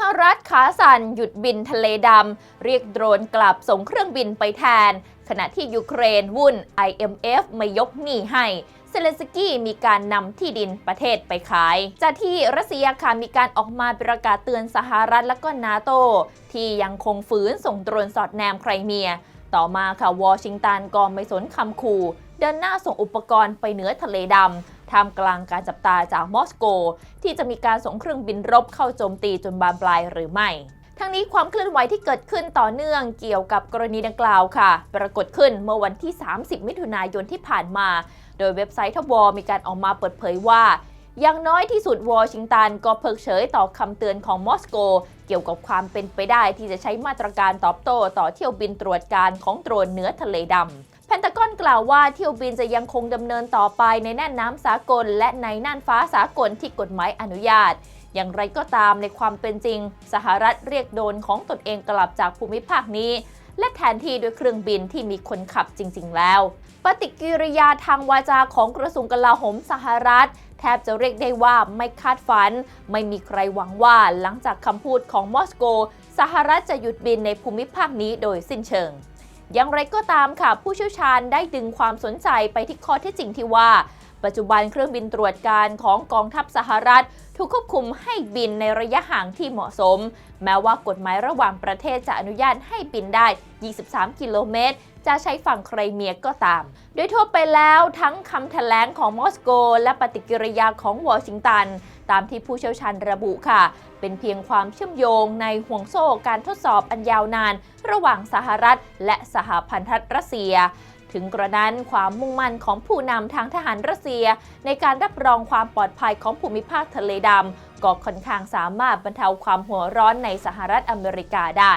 หรัฐขาสั่นหยุดบินทะเลดำ เรียกโดรนกลับส่งเครื่องบินไปแทน ขณะที่ยูเครนวุ่น IMF ไม่ยกหนี้ให้เซเลนสกี้มีการนำที่ดินประเทศไปขาย จากที่รัสเซียค่ะมีการออกมาประกาศเตือนสหรัฐและก็นาโต ที่ยังคงฝืนส่งโดรนสอดแนมไครเมีย ต่อมาค่ะวอชิงตันก็ไม่สนคำขู่เดินหน้าส่งอุปกรณ์ไปเหนือทะเลดำ ท่ามกลางการจับตาจากมอสโก ที่จะมีการส่งเครื่องบินรบเข้าโจมตีจนบานปลายหรือไม่ทั้งนี้ความเคลื่อนไหวที่เกิดขึ้นต่อเนื่องเกี่ยวกับกรณีดังกล่าวค่ะ ปรากฏขึ้นเมื่อวันที่ 30 มิถุนายนที่ผ่านมา โดยเว็บไซต์ทวอมีการออกมาเปิดเผยว่า อย่างน้อยที่สุดวอชิงตันก็เพิกเฉยต่อคำเตือนของมอสโก เกี่ยวกับความเป็นไปได้ที่จะใช้มาตรการตอบโต้ต่อเที่ยวบินตรวจการของโดรนเหนือทะเลดำแพนตากอนกล่าวว่าเที่ยวบินจะยังคงดำเนินต่อไปในน่านน้ำสากล และในน่านฟ้าสากลที่กฎหมายอนุญาต อย่างไรก็ตามในความเป็นจริง สหรัฐเรียกโดนของตนเองกลับจากภูมิภาคนี้ และแทนที่ด้วยเครื่องบินที่มีคนขับจริง ๆ แล้ว ปฏิกิริยาทางวาจาของกระทรวงกลาโหมสหรัฐ แทบจะเรียกได้ว่าไม่คาดฝัน ไม่มีใครหวังว่าหลังจากคำพูดของมอสโก สหรัฐจะหยุดบินในภูมิภาคนี้โดยสิ้นเชิง อย่างไรก็ตามค่ะ ผู้เชี่ยวชาญได้ดึงความสนใจไปที่ข้อเท็จจริงที่ว่า ปัจจุบันเครื่องบินตรวจการของกองทัพสหรัฐ ถูกควบคุมให้บินในระยะห่างที่เหมาะสม แม้ว่ากฎหมายระหว่างประเทศจะอนุญาตให้บินได้ 23 กิโลเมตรจะใช้ฝั่งไครเมียก็ตาม โดยทั่วไปแล้วทั้งคำแถลงของมอสโก และปฏิกิริยาของวอชิงตัน ตามที่ผู้เชี่ยวชาญระบุค่ะ เป็นเพียงความเชื่อมโยงในห่วงโซ่การทดสอบอันยาวนาน ระหว่างสหรัฐและสหพันธรัฐรัสเซีย ถึงกระนั้นความมุ่งมั่นของผู้นำทางทหารรัสเซีย ในการรับรองความปลอดภัยของภูมิภาคทะเลดำก็ค่อนข้างสามารถบรรเทาความหัวร้อนในสหรัฐอเมริกาได้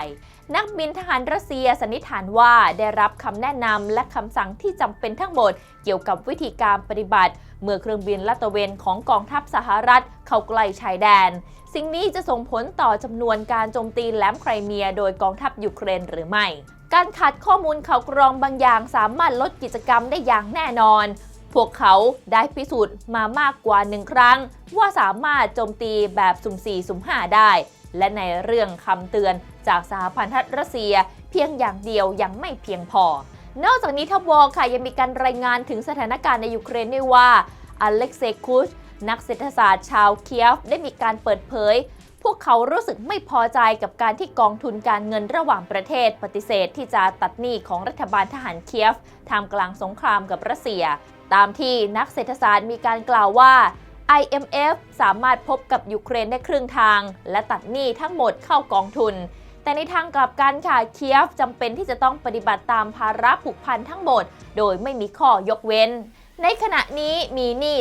นักบินทหารรัสเซียสันนิษฐานว่าได้รับคำแนะนำและคำสั่งที่จำเป็นทั้งหมด เกี่ยวกับวิธีการปฏิบัติ เมื่อเครื่องบินลาดตระเวนของกองทัพสหรัฐเข้าใกล้ชายแดน สิ่งนี้จะส่งผลต่อจำนวนการโจมตีแหลมไครเมียโดยกองทัพยูเครนหรือไม่ การขาดข้อมูลข่าวกรองบางอย่างสามารถลดกิจกรรมได้อย่างแน่นอน พวกเขาได้พิสูจน์มามากกว่าหนึ่งครั้ง ว่าสามารถโจมตีแบบสุ่ม4สุ่ม5ได้ และในเรื่องคำเตือนจากสหพันธรัสเซีย เพียงอย่างเดียวยังไม่เพียงพอ นอกจากนี้ทบวค่ะยังมีการรายงานถึงสถานการณ์ในยูเครนด้วยว่าอเล็กเซย์คุชนักเศรษฐศาสตร์ชาวเคียฟได้มีการเปิดเผย พวกเขารู้สึกไม่พอใจกับการที่กองทุนการเงินระหว่างประเทศ ปฏิเสธที่จะตัดหนี้ของรัฐบาลทหารเคียฟท่ามกลางสงครามกับรัสเซีย ตามที่นักเศรษฐศาสตร์มีการกล่าวว่า IMF สามารถพบกับยูเครนได้ครึ่งทาง และตัดหนี้ทั้งหมดเข้ากองทุน แต่ในทางกลับกันค่ะเคียฟจำเป็นที่จะต้องปฏิบัติตามภาระผูกพันทั้งหมด โดยไม่มีข้อยกเว้น ในขณะนี้มีหนี้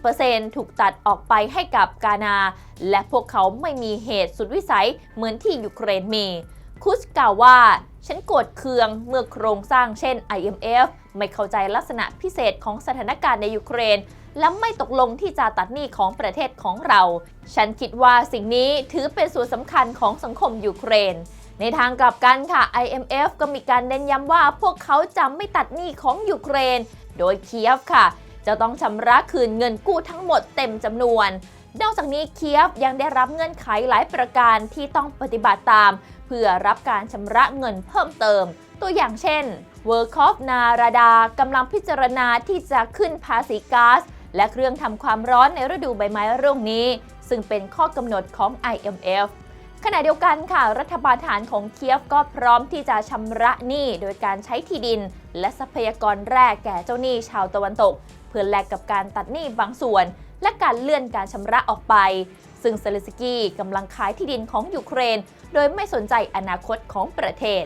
30%ถูกตัดออกไปให้กับกานา และพวกเขาไม่มีเหตุสุดวิสัยเหมือนที่ยูเครนมี คุสกล่าวว่า ฉันโกรธเคืองเมื่อโครงสร้างเช่น IMF ไม่เข้าใจลักษณะพิเศษของสถานการณ์ในยูเครน และไม่ตกลงที่จะตัดหนี้ของประเทศของเรา ฉันคิดว่าสิ่งนี้ถือเป็นส่วนสำคัญของสังคมยูเครน ในทางกลับกันค่ะ IMF ก็มีการเน้นย้ำว่าพวกเขาจะไม่ตัดหนี้ของยูเครน โดยเคียฟค่ะ จะต้องชำระคืนเงินกู้ทั้งหมดเต็มจำนวน นอกจากนี้เคียฟยังได้รับเงื่อนไขหลายประการที่ต้องปฏิบัติตาม เพื่อรับการชำระเงินเพิ่มเติม ตัวอย่างเช่น w o r k o f นาราดากำลังพิจารณาที่จะขึ้นภาษีก๊าซและเครื่องทำความร้อนในฤดูใบไม้ร่วงนี้ ซึ่งเป็นข้อกำหนดของ IMF ขณะเดียวกันค่ะ รัฐบาลฐานของเคียฟก็พร้อมที่จะชำระหนี้โดยการใช้ที่ดิน และทรัพยากรแร่แก่เจ้าหนี้ชาวตะวันตก เพื่อแลกกับการตัดหนี้บางส่วน และการเลื่อนการชำระออกไป ซึ่งเซเลสกี้กำลังขายที่ดินของยูเครน โดยไม่สนใจอนาคตของประเทศ